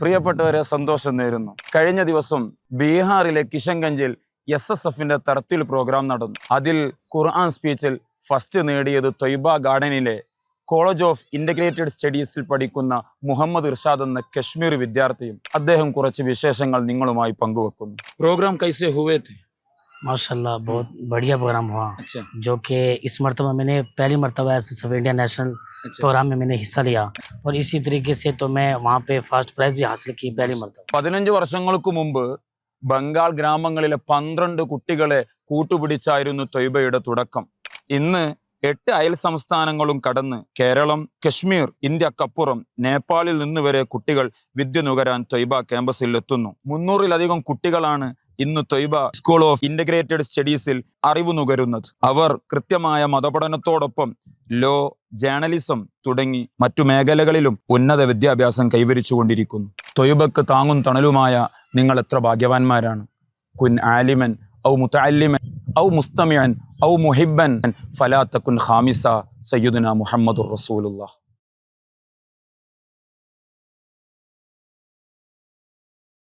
പ്രിയപ്പെട്ടവരെ സന്തോഷം നേരുന്നു. കഴിഞ്ഞ ദിവസം ബീഹാറിലെ കിഷൻഗഞ്ചിൽ എസ് എസ് എഫിന്റെ തറത്തിൽ പ്രോഗ്രാം നടന്നു. അതിൽ ഖുർആൻ സ്പീച്ചിൽ ഫസ്റ്റ് നേടിയത് തൊയ്ബ ഗാർഡനിലെ കോളേജ് ഓഫ് ഇന്റഗ്രേറ്റഡ് സ്റ്റഡീസിൽ പഠിക്കുന്ന മുഹമ്മദ് ഇർഷാദ് എന്ന കശ്മീർ വിദ്യാർത്ഥിയും അദ്ദേഹം കുറച്ച് വിശേഷങ്ങൾ നിങ്ങളുമായി പങ്കുവെക്കുന്നു. പ്രോഗ്രാം കൈസെ ഹുവേ थे माशाल्लाह बहुत बढ़िया प्रोग्राम हुआ अच्छा जो कि इस मरतबा मैंने पहली मरतबा ऐसे सब इंडिया नेशनल प्रोग्राम में मैंने हिस्सा लिया और इसी तरीके से तो मैं वहाँ पे फर्स्ट प्राइज भी हासिल की पहली मरतबा പതിനഞ്ച് വർഷങ്ങൾക്ക് മുമ്പ് ബംഗാൾ ഗ്രാമങ്ങളിലെ പന്ത്രണ്ട് കുട്ടികളെ കൂട്ടുപിടിച്ചായിരുന്നു തൊയ്ബയുടെ തുടക്കം ഇന്ന് എട്ട് അയൽ സംസ്ഥാനങ്ങളും കടന്ന് കേരളം കശ്മീർ ഇന്ത്യക്കപ്പുറം നേപ്പാളിൽ നിന്ന് വരെ കുട്ടികൾ വിദ്യ നുകരാൻ തൊയ്ബ ക്യാമ്പസിൽ എത്തുന്നു മുന്നൂറിലധികം കുട്ടികളാണ് ഇന്ന് തൊയ്ബ സ്കൂൾ ഓഫ് ഇന്റഗ്രേറ്റഡ് സ്റ്റഡീസിൽ അറിവ് നുകരുന്നത്. അവർ കൃത്യമായ മതപഠനത്തോടൊപ്പം ലോ ജേർണലിസം തുടങ്ങി മറ്റു മേഖലകളിലും ഉന്നത വിദ്യാഭ്യാസം കൈവരിച്ചുകൊണ്ടിരിക്കുന്നു. തൊയ്ബക്ക് താങ്ങും തണലുമായ നിങ്ങൾ എത്ര ഭാഗ്യവാന്മാരാണ്? കുൻ ആലിമൻ ഔ മുത്തല്ലിമൻ ഔ മുസ്തമിയൻ ഔ മുഹിബൻ ഫലാത്തക്കുൻ ഹാമിസ സയ്യിദുന മുഹമ്മദുർ റസൂലുള്ളാഹ്.